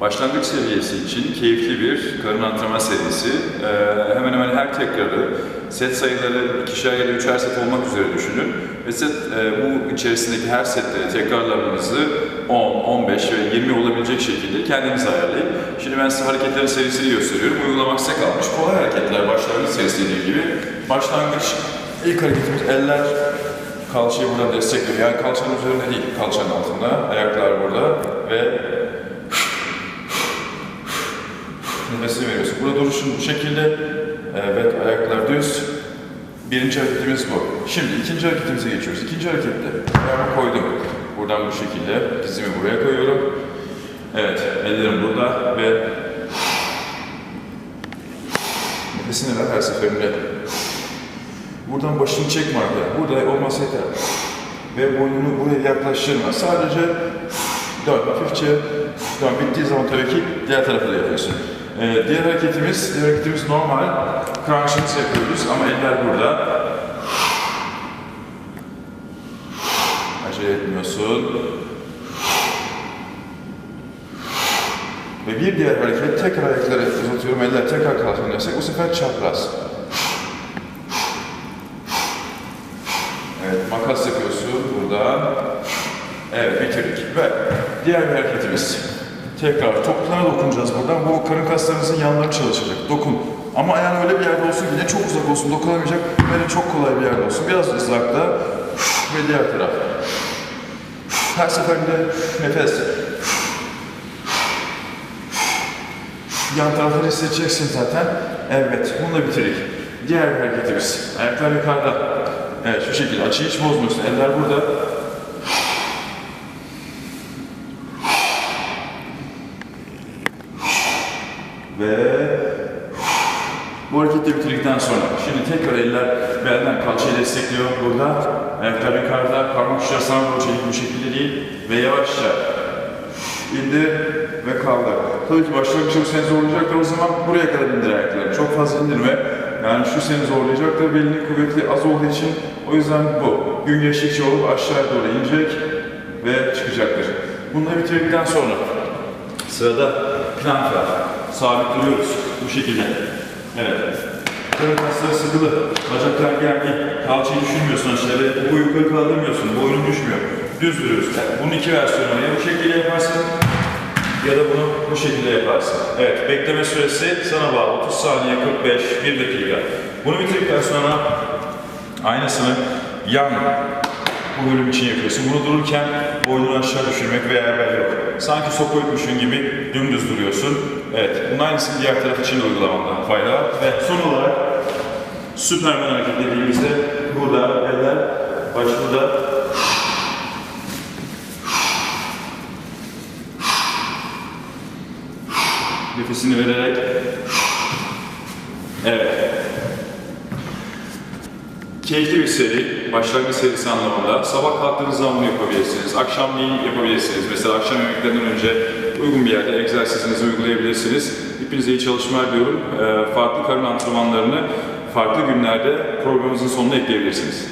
Başlangıç seviyesi için keyifli bir karın antrenman serisi. Ee, hemen hemen her tekrarı set sayıları ikişer ya da üçer set olmak üzere düşünün. Ve set, e, bu içerisindeki her sette tekrarlarınızı 10, 15 ve 20 olabilecek şekilde kendiniz ayarlayın. Şimdi ben size hareketlerin serisini gösteriyorum. Uygulamak size kalmış. Kolay hareketler başlangıç serisi dediğim gibi. Başlangıç ilk hareketimiz eller kalçayı burada destekliyor. Yani kalçanın üzerinde değil, kalçanın altında. Ayaklar burada ve nefesini veriyorsun. Burada duruşun bu şekilde. Evet, ayaklar düz. Birinci hareketimiz bu. Şimdi ikinci hareketimize geçiyoruz. İkinci harekette ayağımı koydum. Buradan bu şekilde dizimi buraya koyuyorum. Evet, ellerim burada ve nefesini ver her seferinde. Buradan başını çekme arkaya. Burada olmasa yeter. Ve boynunu buraya yaklaştırma. Sadece dön, hafifçe dön. Bittiği zaman tabii ki diğer tarafa da yapıyorsun. Ee, diğer hareketimiz, diğer hareketimiz normal. Crunch'ımız yapıyoruz ama eller burada. Acele etmiyorsun. Ve bir diğer hareket, tekrar ayakları uzatıyorum, eller tekrar kalkınıyorsak bu sefer çapraz. Evet, makas yapıyorsun burada. Evet, bitirdik. Ve diğer bir hareketimiz. Tekrar topuklara dokunacağız buradan. Bu karın kaslarınızın yanları çalışacak. Dokun. Ama ayağın öyle bir yerde olsun ki ne çok uzak olsun, dokunamayacak, de çok kolay bir yerde olsun. Biraz uzakta ve diğer taraf. Her seferinde nefes. Yan tarafları hissedeceksin zaten. Evet, bunu da bitirdik. Diğer hareketimiz. Ayaklar yukarıda. Evet, şu şekilde. Açıyı hiç bozmuyorsun. Eller burada. Ve bu hareketi bitirdikten sonra şimdi tekrar eller belden kalçayı destekliyor burada. Ayaklar yukarıda, parmak uçları sana doğru çekik bu şekilde değil ve yavaşça indir ve kaldır. Tabii ki başlangıçta bu seni zorlayacaktır o zaman buraya kadar indir ayaklarını. Çok fazla indirme. Yani şu seni zorlayacaktır. Belinin kuvveti az olduğu için o yüzden bu. Gün geçtikçe olup aşağıya doğru inecek ve çıkacaktır. Bunları bitirdikten sonra sırada plank var. Sabit duruyoruz bu şekilde. Evet. Karın kasları sıkılı, bacaklar gergin, kalçayı düşünmüyorsun aşağıya, bu yukarı kaldırmıyorsun, boynun düşmüyor. Düz duruyorsun. Bunun iki versiyonu. Ya bu şekilde yaparsın ya da bunu bu şekilde yaparsın. Evet, bekleme süresi sana bağlı. 30 saniye, 45, 1 dakika. Bunu bitirdikten sonra aynısını yan bu bölüm için yapıyorsun. Bunu dururken boynunu aşağı düşürmek veya bel yok. Sanki sopa yutmuşsun gibi dümdüz duruyorsun. Evet, bunun aynısını diğer taraf için de uygulamanda fayda var. Ve son olarak Süpermen hareket dediğimizde burada eller başında nefesini vererek evet Keyifli bir seri, başlangıç serisi anlamında. Sabah kalktığınız zaman bunu yapabilirsiniz. Akşamleyin yapabilirsiniz. Mesela akşam yemeklerinden önce uygun bir yerde egzersizinizi uygulayabilirsiniz. Hepinize iyi çalışmalar diyorum. Ee, farklı karın antrenmanlarını farklı günlerde programımızın sonuna ekleyebilirsiniz.